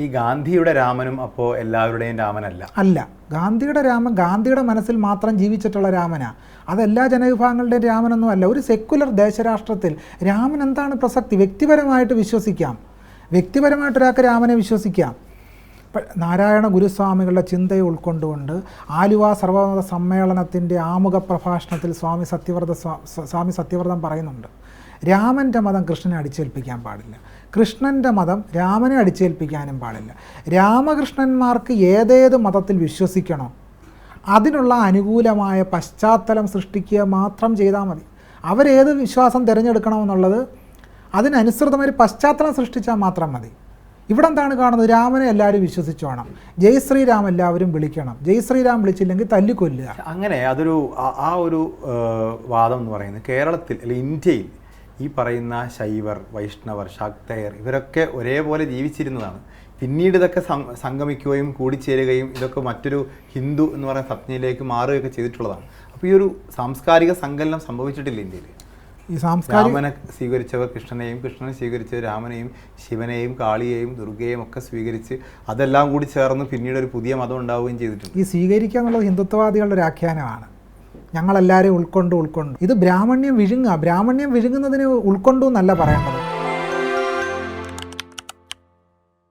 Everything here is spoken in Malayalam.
ഈ ഗാന്ധിയുടെ രാമനും അപ്പോൾ എല്ലാവരുടെയും രാമനല്ല. അല്ല. ഗാന്ധിയുടെ രാമൻ ഗാന്ധിയുടെ മനസ്സിൽ മാത്രം ജീവിച്ചിട്ടുള്ള രാമനാ. അതെല്ലാ ജനവിഭാഗങ്ങളുടെയും രാമനൊന്നും അല്ല. ഒരു സെക്കുലർ ദേശരാഷ്ട്രത്തിൽ രാമൻ എന്താണ് പ്രസക്തി? വ്യക്തിപരമായിട്ട് വിശ്വസിക്കാം. വ്യക്തിപരമായിട്ട് ഒരാൾക്ക് രാമനെ വിശ്വസിക്കാം. നാരായണ ഗുരുസ്വാമികളുടെ ചിന്തയെ ഉൾക്കൊണ്ടുകൊണ്ട് ആലുവ സർവമത സമ്മേളനത്തിന്റെ ആമുഖ പ്രഭാഷണത്തിൽ സ്വാമി സത്യവ്രത സ്വാമി സത്യവ്രതം പറയുന്നുണ്ട്. രാമന്റെ മതം കൃഷ്ണനെ അടിച്ചേൽപ്പിക്കാൻ പാടില്ല. കൃഷ്ണന്റെ മതം രാമനെ അടിച്ചേൽപ്പിക്കാനും പാടില്ല. രാമകൃഷ്ണന്മാർക്ക് ഏതേത് മതത്തിൽ വിശ്വസിക്കണോ അതിനുള്ള അനുകൂലമായ പശ്ചാത്തലം സൃഷ്ടിക്കുക മാത്രം ചെയ്താൽ മതി. അവരേത് വിശ്വാസം തിരഞ്ഞെടുക്കണമെന്നുള്ളത് അതിനനുസൃതമായ ഒരു പശ്ചാത്തലം സൃഷ്ടിച്ചാൽ മാത്രം മതി. ഇവിടെ എന്താണ് കാണുന്നത്? രാമനെ എല്ലാവരും വിശ്വസിച്ചോണം ജയ് ശ്രീരാം എല്ലാവരും വിളിക്കണം. ജയ് ശ്രീരാം വിളിച്ചില്ലെങ്കിൽ തല്ലിക്കൊല്ലുക. അങ്ങനെ അതൊരു ആ- ഒരു വാദം എന്ന് പറയുന്നത് കേരളത്തിൽ അല്ലെങ്കിൽ ഇന്ത്യയിൽ ഈ പറയുന്ന ശൈവർ വൈഷ്ണവർ ശാക്തയർ ഇവരൊക്കെ ഒരേപോലെ ജീവിച്ചിരുന്നതാണ്. പിന്നീട് ഇതൊക്കെ സംഗമിക്കുകയും കൂടിച്ചേരുകയും ഇതൊക്കെ മറ്റൊരു ഹിന്ദു എന്ന് പറയുന്ന സ്വപ്നയിലേക്ക് മാറുകയൊക്കെ ചെയ്തിട്ടുള്ളതാണ്. അപ്പോൾ ഈ ഒരു സാംസ്കാരിക സങ്കലനം സംഭവിച്ചിട്ടില്ല ഇന്ത്യയിൽ. ഈ സാംസ്കാരിക രാമനെ സ്വീകരിച്ചവർ കൃഷ്ണനെയും കൃഷ്ണനെ സ്വീകരിച്ചവർ രാമനെയും ശിവനെയും കാളിയെയും ദുർഗയെയും ഒക്കെ സ്വീകരിച്ച് അതെല്ലാം കൂടി ചേർന്ന് പിന്നീട് ഒരു പുതിയ മതം ഉണ്ടാവുകയും ചെയ്തിട്ടുണ്ട്. ഈ സ്വീകരിക്കുക എന്നുള്ളത് ഹിന്ദുത്വവാദികളുടെ ഒരു ആഖ്യാനമാണ് ഞങ്ങളെല്ലാവരെയും ഉൾക്കൊണ്ട് ഉൾക്കൊണ്ട്. ഇത് ബ്രാഹ്മണ്യം വിഴുങ്ങുക. ബ്രാഹ്മണ്യം വിഴുങ്ങുന്നതിന് ഉൾക്കൊണ്ടു എന്നല്ല പറയേണ്ടത്.